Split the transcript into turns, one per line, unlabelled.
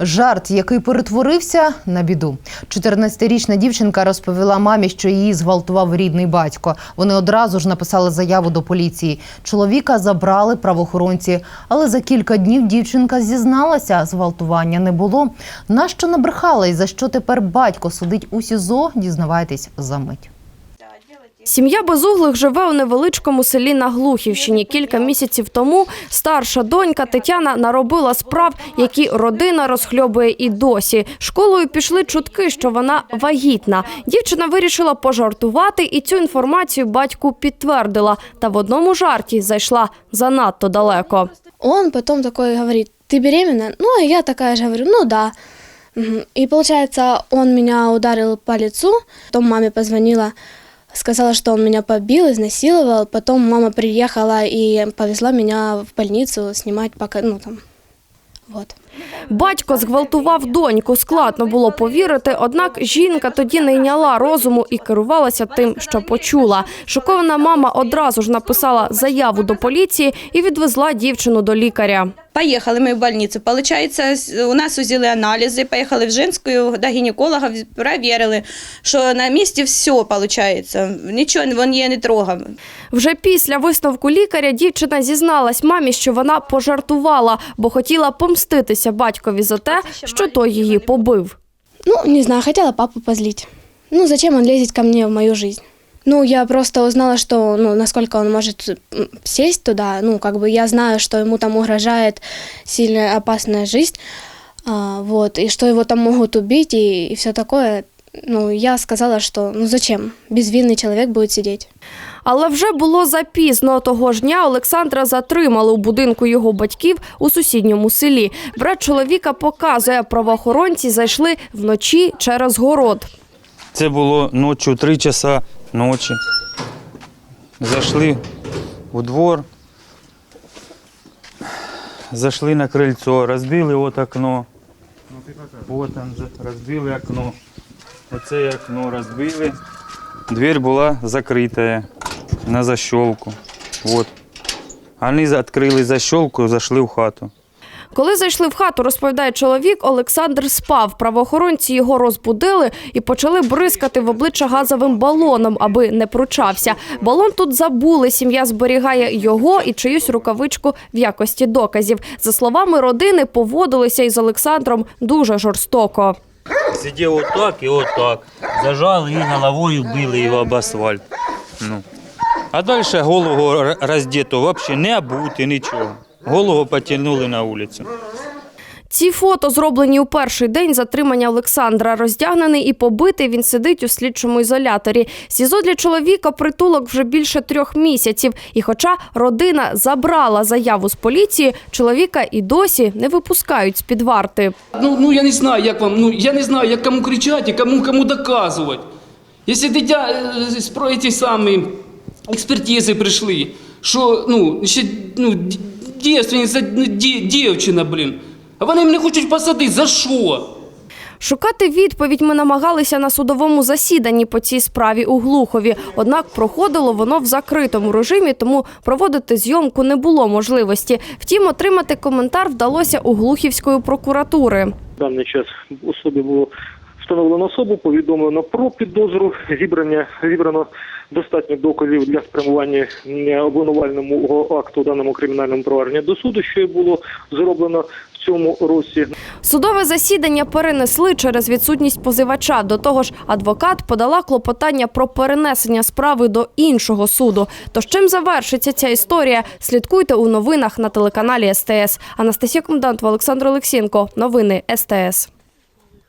Жарт, який перетворився на біду. 14-річна дівчинка розповіла мамі, що її зґвалтував рідний батько. Вони одразу ж написали заяву до поліції. Чоловіка забрали правоохоронці, але за кілька днів дівчинка зізналася, зґвалтування не було. Нащо набрехала і за що тепер батько сидить у СІЗО? Дізнавайтесь за мить.
Сім'я Безуглих живе у невеличкому селі на Глухівщині. Кілька місяців тому старша донька Тетяна наробила справ, які родина розхльобує і досі. Школою пішли чутки, що вона вагітна. Дівчина вирішила пожартувати, і цю інформацію батьку підтвердила. Та в одному жарті зайшла занадто далеко.
Он потом такой говорит, ты беременна? Ну, а я такая же говорю, ну да. Мгм. И получается, он меня ударил по лицу, потом маме позвонила, сказала, что он меня побил, изнасиловал, потом мама приехала и повезла меня в больницу снимать пока, ну там, вот.
Батько зґвалтував доньку. Складно було повірити, однак жінка тоді не йняла розуму і керувалася тим, що почула. Шокована мама одразу ж написала заяву до поліції і відвезла дівчину до лікаря.
Поехали мы в больницу. Получается, у нас узяли анализы, поехали в женскую до гинеколога, в- проверили, что на месте все получается. Ничего он ее не трогал.
Вже після висновку лікаря дівчина зізналась мамі, що вона пожартувала, бо хотіла помститися батькові за те, що той її побив.
Ну, не знаю, хотела папу позлить. Ну, зачем он лезет ко мне в мою жизнь? Ну, я просто узнала, что, ну, насколько он может сесть туда. Ну, как бы я знаю, что ему там угрожает сильно опасная жизнь, а, вот, и что его там могут убить и, и все такое. Ну, я сказала, что, ну, зачем? Безвинный человек будет сидеть.
Але вже було запізно. Того ж дня Олександра затримали у будинку його батьків у сусідньому селі. Брат чоловіка показує, правоохоронці зайшли вночі через город.
Це було ночі, 3 часа ночі. Зайшли у двор, зайшли на крильцо, розбили от окно. От же, розбили окно. Оце окно розбили. Дверь була закрита на защелку. Вот. Вони відкрили защелку, зайшли в хату.
Коли зайшли в хату, розповідає чоловік, Олександр спав. Правоохоронці його розбудили і почали бризкати в обличчя газовим балоном, аби не пручався. Балон тут забули. Сім'я зберігає його і чиюсь рукавичку в якості доказів. За словами родини, поводилися із Олександром дуже жорстоко.
Сидів отак і отак. Зажали і головою били його об асфальт. Ну. А далі голову р- роздіто, взагалі не обути, нічого. Голову потягнули на вулицю.
Ці фото зроблені у перший день затримання Олександра. Роздягнений і побитий, він сидить у слідчому ізоляторі. СІЗО для чоловіка притулок вже більше трьох місяців. І хоча родина забрала заяву з поліції, чоловіка і досі не випускають з-під варти.
Ну, ну я не знаю, як вам, ну я не знаю, як кому кричати, кому кому доказувати. Якщо дитя е, з про ці самі експертизи прийшли, що ну, ще ну, дівственниця, ну, ді- дівчина, блін. А вони мене хочуть посадити, за що?
Шукати відповідь ми намагалися на судовому засіданні по цій справі у Глухові. Однак проходило воно в закритому режимі, тому проводити зйомку не було можливості. Втім, отримати коментар вдалося у Глухівської прокуратури.
В даний час особі було встановлено особу, повідомлено про підозру, зібрання зібрано достатньо доказів для спрямування обвинувального акту у даному кримінальному провадженні до суду, що і було зроблено в цьому році.
Судове засідання перенесли через відсутність позивача. До того ж, адвокат подала клопотання про перенесення справи до іншого суду. Тож чим завершиться ця історія? Слідкуйте у новинах на телеканалі СТС. Анастасія Комендантова, Олександр Олексєнко. Новини СТС.